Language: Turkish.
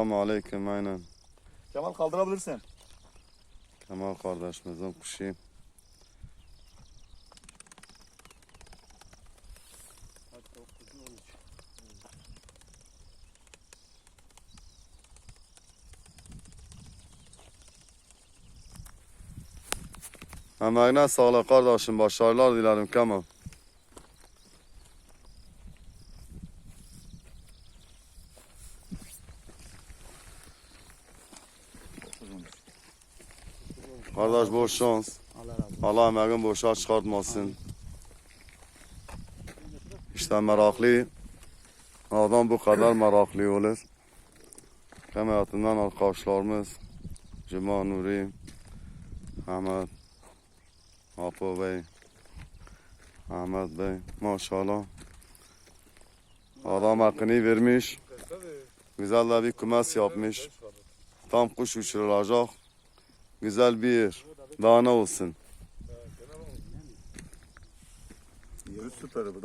Selamun aleyküm aynen. Kemal kaldırabilirsin. Kemal kardeşimizin kuşu. Emeğine sağlık kardeşim. Başarılar dilerim Kemal. Kardeş bol şans. Allah razı olsun. Allah emeğin boşa çıkartmasın. İşte meraklı. Adam bu kadar meraklı olur. Cemiyetinden arkadaşlarımız Cuma Nuri, Ahmet, Apo Bey, Ahmet Bey maşallah. Adam hakkını vermiş. Güzel de bir kümes yapmış. Tam kuş uçurulacak. Güzel bir yer. Daha ne olsun. Yeri süper bu da.